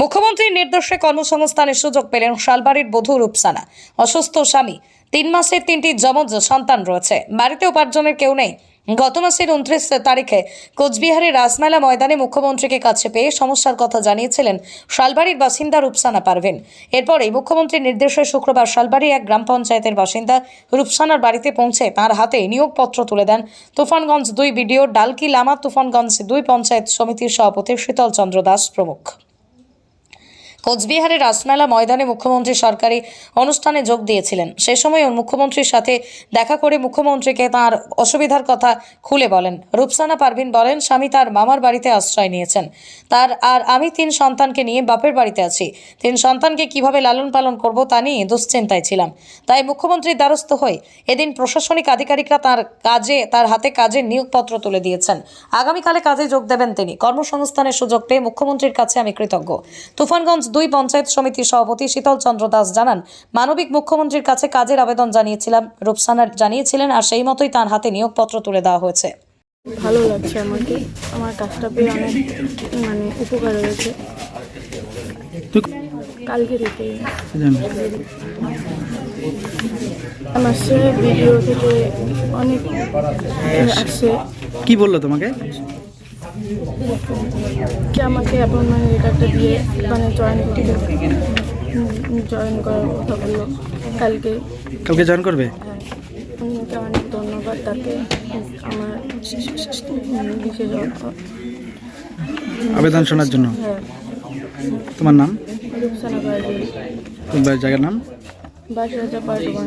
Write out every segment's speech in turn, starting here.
মুখ্যমন্ত্রীর নির্দেশে কর্মসংস্থানের সুযোগ পেলেন শালবাড়ির বধূ রূপসানা। অসুস্থ স্বামী, তিন মাসের তিনটি যমজ সন্তান রয়েছে। বাড়িতে উপার্জনের কেউ নেই। গত মাসের উনত্রিশ তারিখে কোচবিহারের রাসমেলা ময়দানে মুখ্যমন্ত্রীকে কাছে পেয়ে সমস্যার কথা জানিয়েছিলেন শালবাড়ির বাসিন্দা রূপসানা পারভেন। এরপরেই মুখ্যমন্ত্রীর নির্দেশে শুক্রবার শালবাড়ি এক গ্রাম পঞ্চায়েতের বাসিন্দা রূপসানার বাড়িতে পৌঁছে তার হাতে নিয়োগপত্র তুলে দেন। তুফানগঞ্জ দুই বিডিও, ডালকি লামা, তুফানগঞ্জ দুই পঞ্চায়েত সমিতির সভাপতি শীতল চন্দ্র দাস প্রমুখ। কোচবিহারের রাসমেলা ময়দানে মুখ্যমন্ত্রী সরকারি অনুষ্ঠানে যোগ দিয়েছিলেন। সে সময় মুখ্যমন্ত্রীর সাথে দেখা করে মুখ্যমন্ত্রীকে তার অসুবিধার কথা খুলে বলেন। রূপসানা পারভিন বলেন, স্বামী তার মামার বাড়িতে আশ্রয় নিয়েছেন। তার আর আমি তিন সন্তানকে নিয়ে বাপের বাড়িতে আছি। তিন সন্তানকে কীভাবে লালন পালন করব তা নিয়ে দুশ্চিন্তায় ছিলাম। তাই মুখ্যমন্ত্রীর দ্বারস্থ হয়ে এদিন প্রশাসনিক আধিকারিকরা তার কাজে, তার হাতে কাজের নিয়োগপত্র তুলে দিয়েছেন। আগামীকালে কাজে যোগ দেবেন তিনি। কর্মসংস্থানের সুযোগ পেয়ে মুখ্যমন্ত্রীর কাছে আমি কৃতজ্ঞ। তুফানগঞ্জ দুই পঞ্চায়েত সমিতির সভাপতি শীতল চন্দ্র দাস জানান মানবিক মুখ্যমন্ত্রীর কাছে কাজের আবেদন জানিয়েছিলাম রূপসানার জানিয়েছিলেন আর সেই মতোই তার হাতে নিয়োগপত্র তুলে দেওয়া হয়েছে। ভালো লাগছে আমাকে। আমার কাজটা পেয়ে অনেক মানে উপকার হয়েছে। কালকে থেকে আসছে ভিডিও থেকে অনেক আসছে কি বলল তোমাকে? কি আমাকে অ্যাপয়েন্টমেন্ট লেটারটা দিয়ে মানে জয়েন করতে জয়েন করার কথা বলল কালকে। কালকে জয়েন করবে? হ্যাঁ। উনিকে অনেক ধন্যবাদ তাতে আমার বিশেষ আবেদন শোনার জন্য? হ্যাঁ। তোমার নাম? রূপসানা জায়গার নাম? বাসরাজা পার্টওয়ান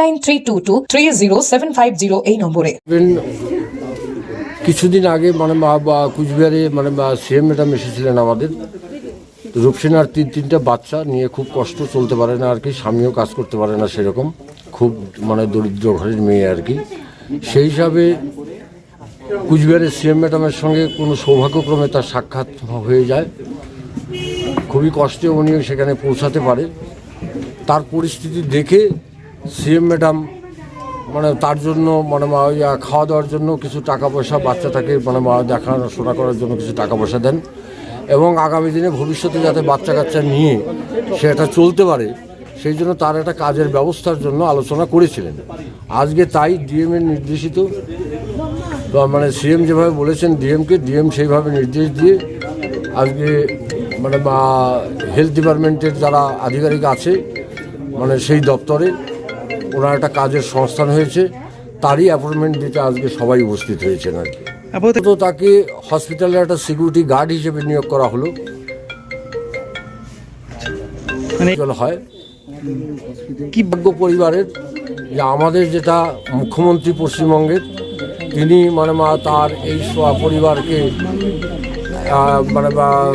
nine three two two three zero seven five zero এই নম্বরে। কিছুদিন আগে মানে কুচবিহারে মানে সিএম ম্যাডাম এসেছিলেন আমাদের। রূপসেনার তিন তিনটা বাচ্চা নিয়ে খুব কষ্ট চলতে পারে না আর কি, স্বামীও কাজ করতে পারে না সেরকম। খুব মানে দরিদ্র ঘরের মেয়ে আর কি। সেই হিসাবে কুচবিহারের সিএম ম্যাডামের সঙ্গে কোনো সৌভাগ্যক্রমে তার সাক্ষাৎ হয়ে যায়। খুবই কষ্টে উনিও সেখানে পৌঁছাতে পারে। তার পরিস্থিতি দেখে সিএম ম্যাডাম মানে তার জন্য মানে মা খাওয়া দাওয়ার জন্য কিছু টাকা পয়সা বাচ্চাটাকে মানে মা দেখাশোনা করার জন্য কিছু টাকা পয়সা দেন। এবং আগামী দিনে ভবিষ্যতে যাতে বাচ্চা কাচ্চা নিয়ে সেটা চলতে পারে, সেই জন্য তার একটা কাজের ব্যবস্থার জন্য আলোচনা করেছিলেন। আজকে তাই ডিএম এর নির্দেশিত মানে সিএম যেভাবে বলেছেন ডিএমকে, ডিএম সেইভাবে নির্দেশ দিয়ে আজকে মানে হেলথ ডিপার্টমেন্টের যারা আধিকারিক আছে মানে সেই দপ্তরে ওনার একটা কাজের সংস্থান হয়েছে তারই অ্যাপয়েন্টমেন্ট দিতে আজকে সবাই উপস্থিত হয়েছেন আর কি। আপাতত তাকে হসপিটালে একটা সিকিউরিটি গার্ড হিসেবে নিয়োগ করা হলো। মানে হয়। কি ভাগ্য পরিবারের যে আমাদের যেটা মুখ্যমন্ত্রী পশ্চিমবঙ্গের তিনি মানে মা তার এই স- পরিবারকে মানে বা,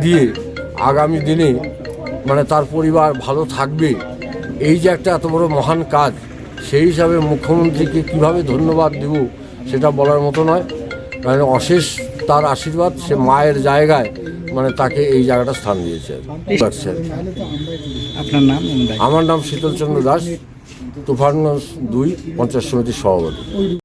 দিয়ে আগামী দিনে মানে তার পরিবার ভালো থাকবে এই যে একটা এত বড় মহান কাজ সেই হিসাবে মুখ্যমন্ত্রীকে কীভাবে ধন্যবাদ দেব সেটা বলার মতো নয়। মানে অশেষ তার আশীর্বাদ সে মায়ের জায়গায় মানে তাকে এই জায়গাটা স্থান দিয়েছে। আপনার নাম আমার নাম শীতলচন্দ্র দাস তুফানগঞ্জ দুই পঞ্চাশ সমিতির সভাপতি।